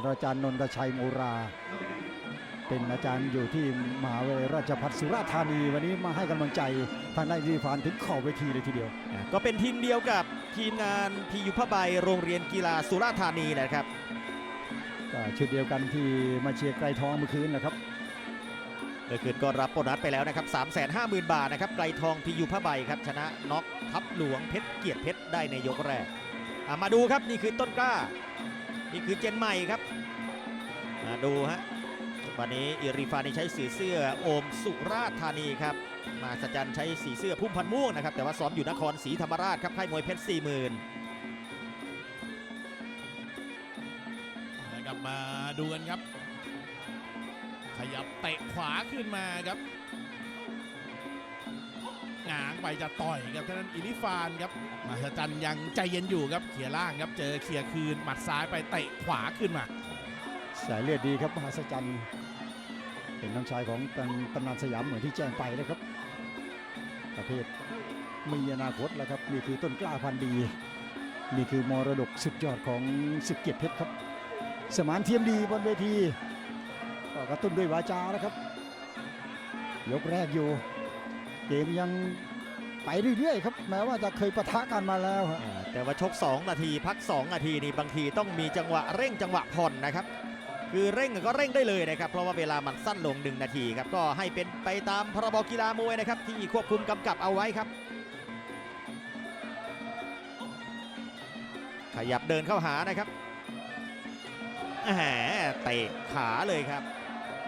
อาจารย์นนทชัยโมรา เป็นอาจารย์อยู่ที่มหาวิทยาลัยราชภัฏสุราษฎร์ธานี วันนี้มาให้กำลังใจทางด้านดีฟานถึงขอบเวทีเลยทีเดียวอ่าก็เป็นทีมเดียวกับทีมงานพียุพใบโรงเรียนกีฬาสุราษฎร์ธานีนะครับก็ชุดเดียวกันที่มาเชียร์ไกรทองเมื่อคืนนะครับเมื่อคืนก็รับโบนัสไปแล้วนะครับ350,000 บาทนะครับไกลทองพียูพใบครับชนะน็อกทับหลวงเพชรเกียรติเพชรได้ในยกแรกอะมาดูครับนี่คือต้นกล้า นี่คือเจนใหม่ครับมาดูฮะวันนี้อิริฟานี่ใช้สีเสื้อโอมสุราธานีครับ มาสจันใช้สีเสื้อพุ่มพันม่วงนะครับ แต่ว่าซ้อมอยู่นครศรีธรรมราชครับค่ายมวยเพชรสี่หมื่นนะครับมาดูกันครับ ขยับเตะขวาขึ้นมาครับ งางไปจะต่อยกับท่านั้นอิลิฟานครับมาสจันยังใจเย็นอยู่ครับเขี่ยล่างครับเจอเขี่ยคืนหมัดซ้ายไปเตะขวาขึ้นมา สายเลือดดีครับมหัศจรรย์เป็นน้องชายของตำตำนานสยามเหมือนที่แจ้งไปนะครับ ประเภทมีอนาคตแล้วครับนี่คือต้นกล้าพันธุ์ดีนี่คือมรดกสุดยอดของสิบเกียรติเพชรครับ สมานเทียมดีบนเวทีก็กระตุ้นด้วยวาจานะครับ ยกแรกอยู่ เกมยังไปเรื่อยๆครับแม้ว่าจะเคยปะทะกันมาแล้วฮะอ่าแต่ว่าชก 2 นาทีพัก 2 นาทีนี่บางทีต้องมีจังหวะเร่งจังหวะผ่อนนะครับ คือเร่งก็เร่งได้เลยนะครับ เพราะว่าเวลามันสั้นลง 1 นาทีครับ ก็ให้เป็นไปตามพรบกีฬามวยนะครับ ที่ควบคุมกำกับเอาไว้ครับ ขยับเดินเข้าหานะครับแหมเตะขาเลยครับ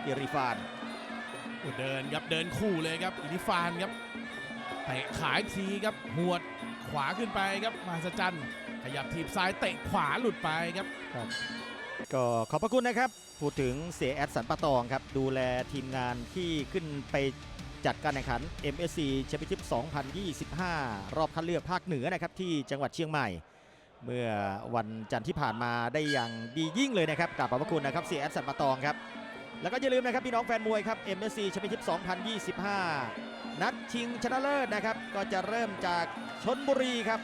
อิริฟาน เดินครับเดินคู่เลยครับอิลิฟานครับเตะขาอีกทีครับหวดขวาขึ้นไปครับมาสจันขยับทีบซ้ายเตะขวาหลุดไปครับ ก็ขอบพระคุณนะครับ พูดถึงเสียแอดสันปะตองครับ ดูแลทีมงานที่ขึ้นไปจัดการแข่งขัน MSC แชมเปี้ยนชิพ2025 รอบคัดเลือกภาคเหนือนะครับ ที่จังหวัดเชียงใหม่ เมื่อวันจันทร์ที่ผ่านมาได้อย่างดียิ่งเลยนะครับกราบขอบพระคุณนะครับเสียแอดสันปะตองครับ แล้วก็อย่าลืมนะครับพี่น้องแฟนมวยครับ MSC แชมเปี้ยนชิพ 2025 นัดชิงชนะเลิศนะครับ ก็จะเริ่มจากชนบุรีครับ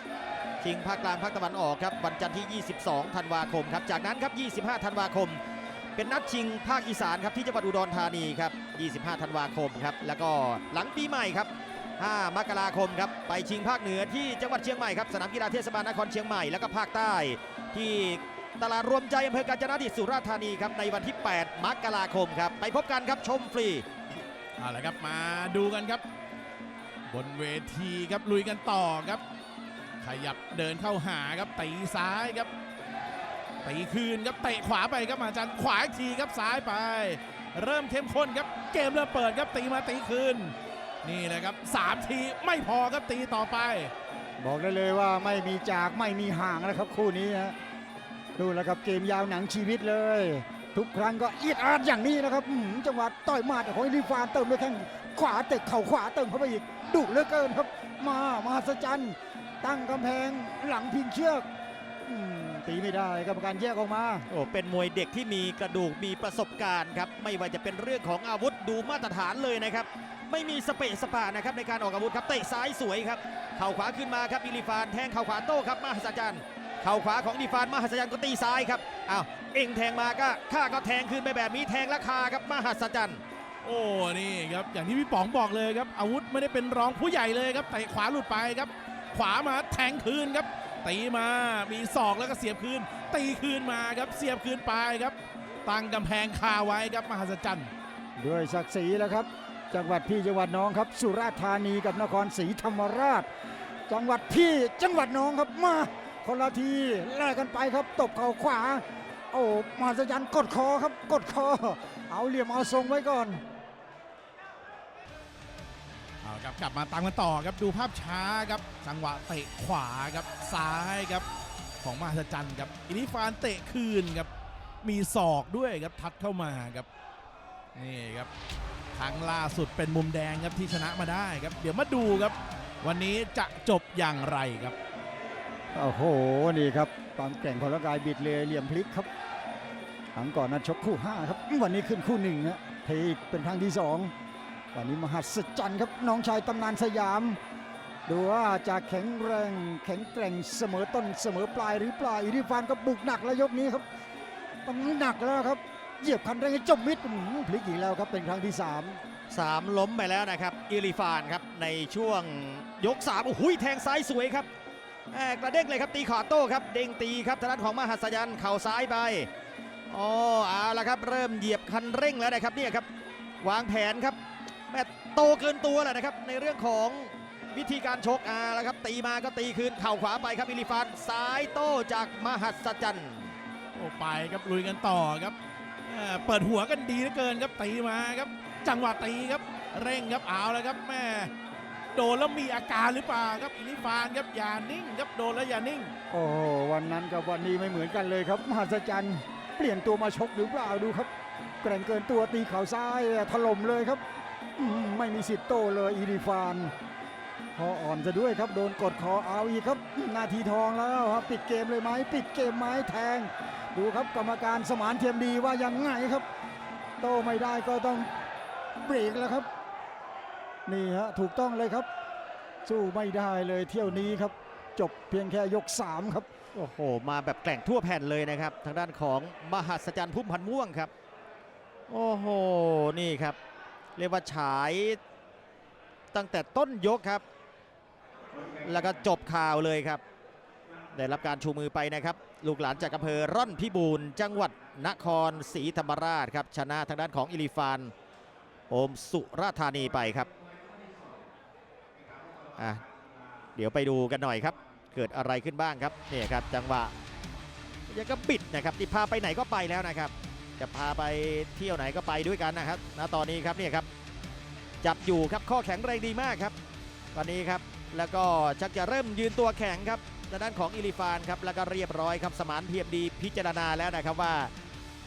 ชิงภาคกลางภาคตะวันออกครับ วันจันทร์ที่ 22 ธันวาคมครับ จากนั้นครับ 25 ธันวาคม เป็นนัดชิงภาคอีสานครับที่จังหวัดอุดรธานีครับ 25 ธันวาคมครับ แล้วก็หลังปีใหม่ครับ 5 มกราคมครับ ไปชิงภาคเหนือที่จังหวัดเชียงใหม่ครับ สนามกีฬาเทศบาลนครเชียงใหม่ แล้วก็ภาคใต้ที่ ตลาดรวมใจอำเภอกาญจนดิตสุราษฎร์ธานีครับในวันที่ 8 มกราคมครับ ไปพบกันครับชมฟรีเอาละครับมาดูกันครับ บนเวทีครับลุยกันต่อครับ ขยับเดินเข้าหาครับตีซ้ายครับตีคืนครับเตะขวาไปครับอาจารย์ขวาอีกทีครับซ้ายไป เริ่มเข้มข้นครับเกมเริ่มเปิดครับตีมาตีคืน นี่แหละครับสามทีไม่พอครับตีต่อไป บอกได้เลยว่าไม่มีจากไม่มีห่างนะครับคู่นี้ฮะ ดูแล้วครับเกมยาวหนังชีวิตเลย ทุกครั้งก็เอียดอาดอย่างนี้นะครับจังหวะต่อยมาดของอิลิฟานเติมด้วยแข้งขวาเตะเข่าขวาเติมเข้าไปอีกดุเหลือเกินครับ มามหัศจรรย์ตั้งกำแพงหลังพิงเชือกตีไม่ได้กรรมการแยกออกมาโอ้เป็นมวยเด็กที่มีกระดูกมีประสบการณ์ครับไม่ว่าจะเป็นเรื่องของอาวุธดูมาตรฐานเลยนะครับ ไม่มีสเปะสปานะครับในการออกอาวุธครับเตะซ้ายสวยครับเข่าขวาขึ้นมาครับอิลิฟานแทงเข่าขวาโต้ครับมหัศจรรย์ เข่าขวาของอิลิฟานมหัศจรรย์ก็ตีซ้ายครับอ้าวเองแทงมาก็ข้าก็แทงคืนไปแบบนี้แทงราคาครับมหัศจรรย์โอ้นี่ครับอย่างที่พี่ป๋องบอกเลยครับอาวุธไม่ได้เป็นรองผู้ใหญ่เลยครับเตะขวาหลุดไปครับ ขวามาแทงคืนครับตีมามีศอกแล้วก็เสียบคืน ตีคืนมาครับเสียบคืนไปครับตั้งกำแพงคาไว้ครับมหัศจรรย์ด้วยศักดิ์ศรีแล้วครับ จังหวัดพี่จังหวัดน้องครับ สุราษฎร์ธานีกับนครศรีธรรมราช จังหวัดพี่จังหวัดน้องครับมา คนละทีแลกกันไปครับตบเข่าขวา โอ้มหัศจรรย์กดคอครับกดคอ เอาเหลี่ยมเอาทรงไว้ก่อนเอาครับกลับมาตามกันต่อครับดูภาพช้าครับจังหวะเตะขวาครับซ้ายครับของมหัศจรรย์ครับอินิฟานเตะคืนครับมีศอกด้วยครับทัดเข้ามาครับนี่ครับครั้งล่าสุดเป็นมุมแดงครับที่ชนะมาได้ครับ เดี๋ยวมาดูครับ วันนี้จะจบอย่างไรครับ โอ้โหนี่ครับความแกร่งของร่างกายบิดเลยเหลี่ยมพลิกครับครั้งก่อนนั้นชกคู่5ครับวันนี้ขึ้นคู่หนึ่งฮะเทอีกเป็นครั้งที่ 2 วันนี้มหัศจรรย์ครับน้องชายตำนานสยาม ดูว่าจะแข็งแรงแข็งแกร่งเสมอต้นเสมอปลายหรือเปล่าอิริฟานก็บุกหนักแล้วยกนี้ครับมันหนักแล้วครับเหยียบคันเร่งจมมิดพลิกอีกแล้วครับเป็นครั้งที่3สามล้มไปแล้วนะครับอิริฟานครับในช่วงยก3โอ้โหแทงซ้ายสวยครับ กระเด้งเลยครับตีขาโต้ครับเด้งตีครับทางด้านของมหัศจรรย์เข่าซ้ายไปอ๋อเอาละครับเริ่มเหยียบคันเร่งแล้วนะครับเนี่ยครับวางแผนครับแม่โตเกินตัวแหละนะครับในเรื่องของวิธีการชกอาละครับตีมาก็ตีคืนเข่าขวาไปครับอิริฟานซ้ายโต้จากมหัศจรรย์โอ้ไปครับลุยกันต่อครับเอ่อเปิดหัวกันดีเหลือเกินครับตีมาครับ จังหวะตีครับเร่งครับเอาแล้วครับแม่ โดนแล้วมีอาการหรือเปล่าครับอินิฟานครับอย่านิ่งครับโดนแล้วอย่านิ่ง โอ้โหวันนั้นกับวันนี้ไม่เหมือนกันเลยครับมหัศจรรย์เปลี่ยนตัวมาชกหรือเปล่าดูครับแกร่งเกินตัวตีเข่าซ้ายถล่มเลยครับไม่มีสิทธิ์โตเลยอีริฟานคออ่อนจะด้วยครับโดนกดคอเอาอีกครับ นาทีทองแล้วครับปิดเกมเลยไหมปิดเกมไหมแทง ดูครับกรรมการสมานเทียมดีว่ายังไงครับ โตไม่ได้ก็ต้องเบรกแล้วครับ นี่ฮะถูกต้องเลยครับ สู้ไม่ได้เลยเที่ยวนี้ครับ จบเพียงแค่ยก 3 ครับ โอ้โห มาแบบแกล่งทั่วแผ่นเลยนะครับ ทางด้านของมหัศจรรย์พุ่มพันม่วงครับ โอ้โห นี่ครับ เรียกว่าฉายตั้งแต่ต้นยกครับ แล้วก็จบข่าวเลยครับ ได้รับการชูมือไปนะครับ ลูกหลานจากอำเภอร่อนพิบูรณ์จังหวัดนครศรีธรรมราชครับ ชนะทางด้านของอิลิฟานโอมสุราธานีไปครับ อะเดี๋ยวไปดูกันหน่อยครับ เกิดอะไรขึ้นบ้างครับเนี่ยครับจังหวะยังก็บิดนะครับที่พาไปไหนก็ไปแล้วนะครับ จะพาไปเที่ยวไหนก็ไปด้วยกันนะครับณตอนนี้ครับเนี่ยครับ จับอยู่ครับข้อแข็งแรงดีมากครับ ตอนนี้ครับแล้วก็ชักจะเริ่มยืนตัวแข็งครับด้านของอิลิฟานครับแล้วก็เรียบร้อยครับสมานเพียมดีพิจารณาแล้วนะครับว่า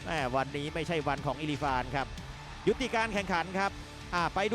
แหมวันนี้ไม่ใช่วันของอิลิฟานครับ ยุติการแข่งขันครับอ่าไปดู